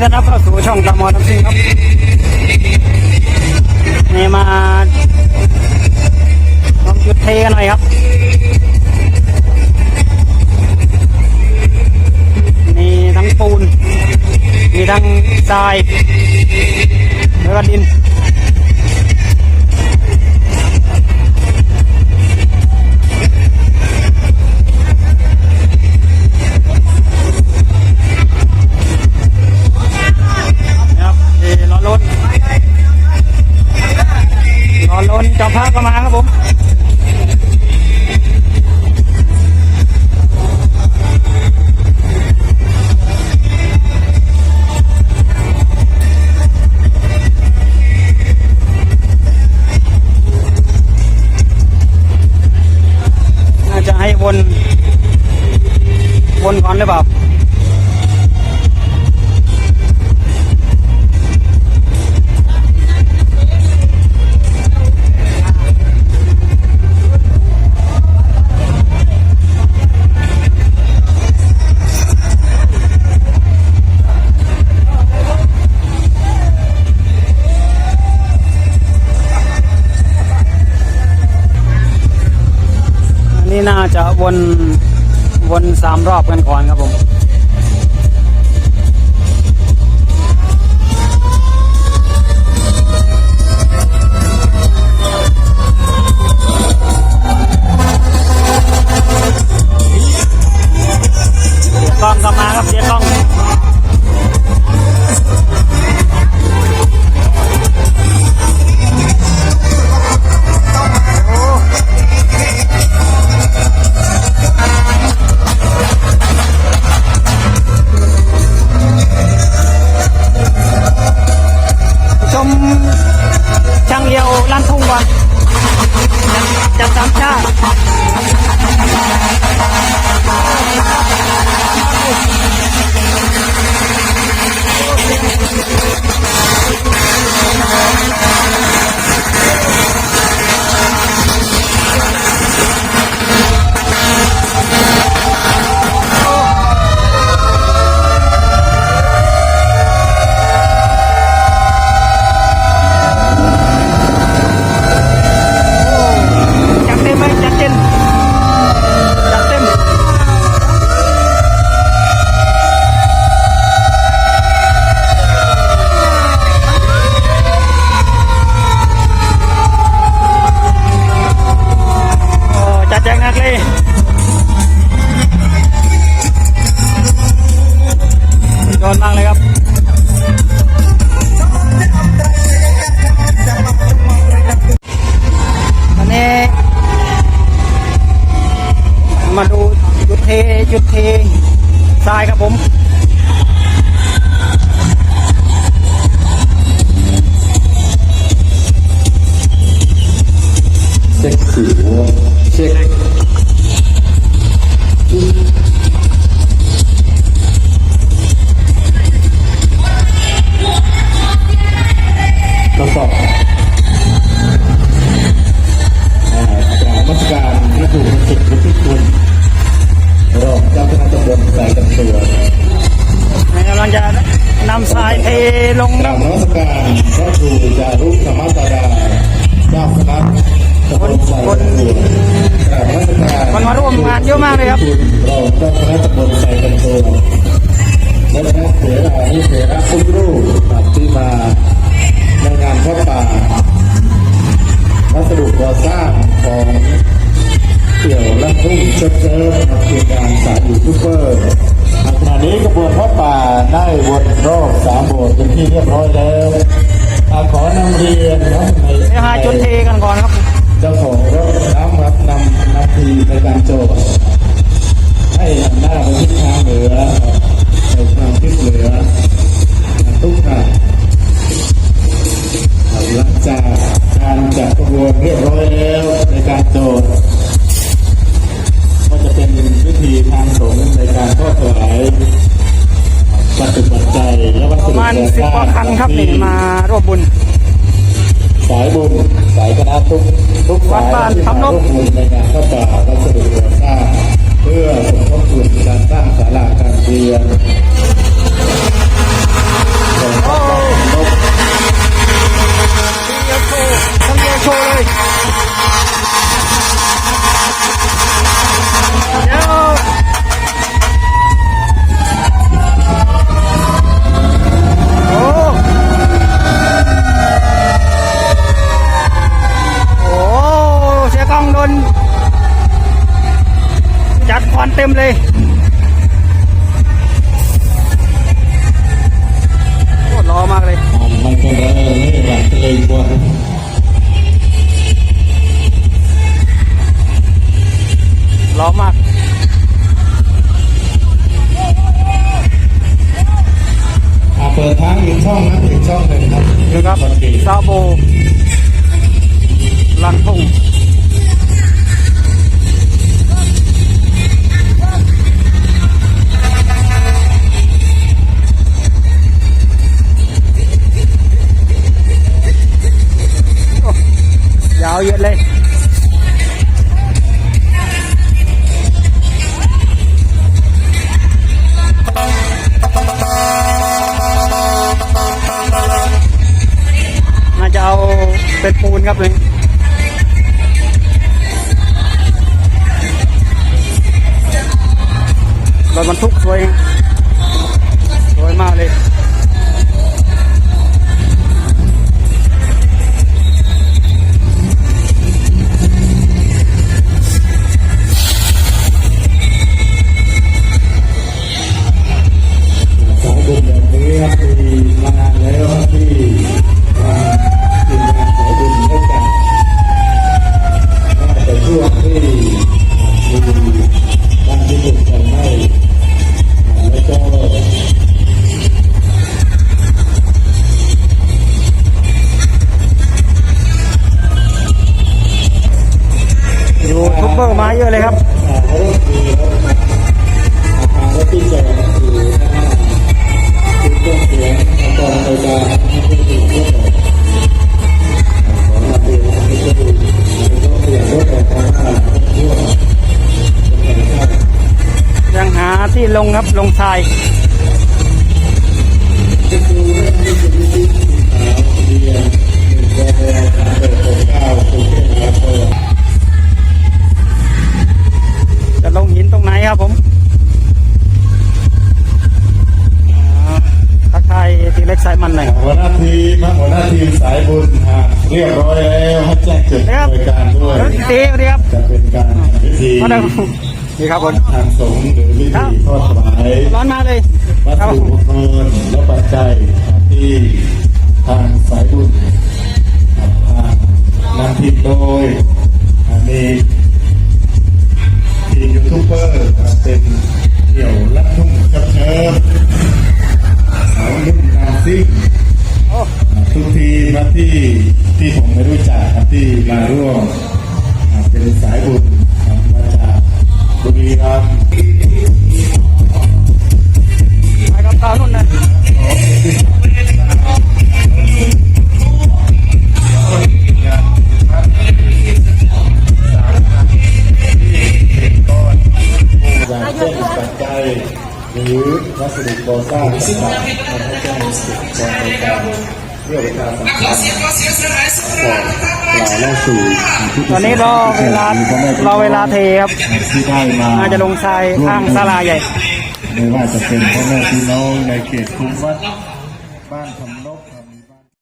ต้อนรับเข้าสู่ช่องตามอน้ำซิงครับนี่มาลองจุดเทกันหน่อยครับ มีทั้งปูน มีทั้งทรายแล้วก็ดิน นี่น่าจะวนวนสามรอบกันก่อนครับผม เทจุดเททรายครับผมเช็คสิวเช็คทดสอบ ลงกราบนมัสการพระครูจารุธรรมตาดาเจ้าคณะตำบลสายกันตัวกราบนมัสการคนมาร่วมงานเยอะมากเลยครับรองเจ้าคณะต นี้กระบวนพ่อป่าได้วนรอบสามโบสถ์เป็นที่เรียบร้อยแล้วอ่าขอนำเรียนนะในเดี๋ยวหาจุดเทกันก่อนครับ เจ้าของรถน้ำครับนำนาทีในการโจทย์ให้หันหน้าไปทิศทางเหนือไปทางทิศเหนือทุกท่านหลังจากการจัดขบวนเรียบร้อยแล้วในการโจทย์ก็จะเป็นวิธีทางสงฆ์ในการทอดถวาย วัตปัจจัยและวัตถุประมาณสิบกว่าคันครับนี่มาร่วมบุญ สายบุญสายคณะทุกทุกสายวัดบ้านทำนบ ร่วมบุญในงานข้าวป่าวัสดุก่อสร้างเพื่อสมทบทุนการสร้างศาลาการเรียนโอ้าเดียโชว์ทั้งเดียโชว์เลย มเลย โคตรรอมากเลย มันจะได้หลักเลยกว่าร้อมากเปิดทางอีกช่องนะอีกช่องหนึ่งครับดูครับ ซาโบ ลังทุ่งาวเยอะเลยน่าจะเอาเป็นปูนครับเลย ที่ลงครับลงทรายจะดูเรื่องที่จะมีที่ขาวทะเบียนหนึ่งกบสามแปดหกเก้ากรุงเทพมหานครจะลงหินตรงไหนครับผมอ่าทักทายทีเล็กสายมันหน่อยหัวหน้าทีมหัวหน้าทีมสายบุญฮะเรียบร้อยแล้วให้แจ้งจุดนะครับบริการด้วยเฮ้ยตีสวัสดีครับจะเป็นการพิธีมาเดิม นี่ครับผมทางสงฆ์หรือพิธีทอดถวายร้อนมากเลยวัตครับถุมงคลและปัจจัยที่ทางสายบุญครับทางนำทีมโดยอ่ามีทีมยูทูบเบอร์ครับเป็น สร้างต่างๆทำให้แจ้งสิทธิ์กองในการเพื่อประชาสัมพันธ์ก่อนกล่าวเล่าสู่ตอนนี้รอเวลารอเวลาเทครับที่ได้มาน่าจะลงทรายข้างศาลาใหญ่ไม่ว่าจะเป็นพ่อแม่พี่น้องในเขตคุ้มวัดบ้านธรรม